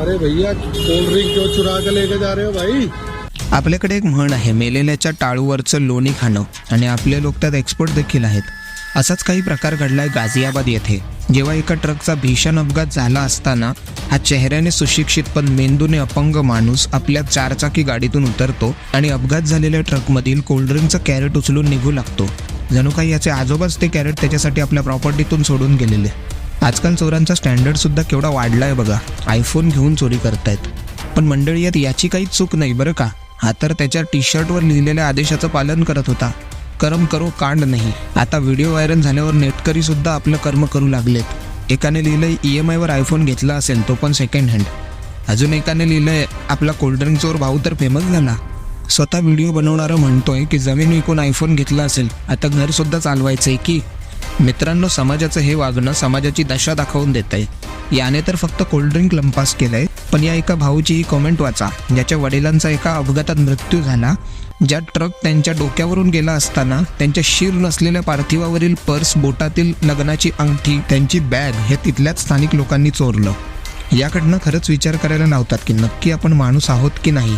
अरे भैया cold drink क्यों चुरा के लेके जा रहे हो भाई? आपल्याकडे एक म्हण आहे मेलेल्याच्या टाळूवरचं लोणी खाणं. आणि आपले लोक त्यात एक्सपर्ट देखील आहेत. असाच काही प्रकार घडलाय गाझियाबाद येथे. जेव्हा एका ट्रकचा भीषण अपघात झाला असताना हा चेहऱ्याने सुशिक्षित पण मेंदूने अपंग माणूस आपल्या चारचाकी गाडीतून उतरतो आणि अपघात झालेल्या ट्रकमधील कोल्ड्रिंकचं कॅरेट उचलून निघू लागतो. जणू काही याचे आजोबाच ते कॅरेट त्याच्यासाठी आपल्या प्रॉपर्टीतून सोडून गेलेले. आजकाल चोरांचा स्टँडर्ड सुद्धा केवढा वाढलाय बघा. आयफोन घेऊन चोरी करतायत. पण मंडळी यात याची काही चूक नाही बरं का? हा तर त्याच्या टी शर्टवर लिहिलेल्या आदेशाचं पालन करत होता. कर्म करो कांड नाही. आता व्हिडिओ व्हायरल झाल्यावर नेटकरी सुद्धा आपलं कर्म करू लागलेत. एकाने लिहिलंय ई एम आयवर आयफोन घेतला असेल तो पण सेकंड हँड अजून एकाने लिहिलंय आपला कोल्ड्रिंक चोर भाऊ तर फेमस झाला. स्वतः व्हिडिओ बनवणारा म्हणतोय की जमीन विकून आयफोन घेतला असेल. आता घरसुद्धा चालवायचं आहे की? मित्रांनो समाजाचं हे वागणं समाजाची दशा दाखवून देत आहे याने तर फक्त कोल्ड्रिंक लंपास केलंय. पण या एका भाऊचीही कॉमेंट वाचा. ज्याच्या वडिलांचा एका अपघातात मृत्यू झाला ज्या ट्रक त्यांच्या डोक्यावरून गेला असताना त्यांच्या शीर नसलेल्या पार्थिवावरील पर्स बोटातील लग्नाची अंगठी त्यांची बॅग हे तिथल्याच स्थानिक लोकांनी चोरलं. याकडनं खरंच विचार करायला लावतात की नक्की आपण माणूस आहोत की नाही?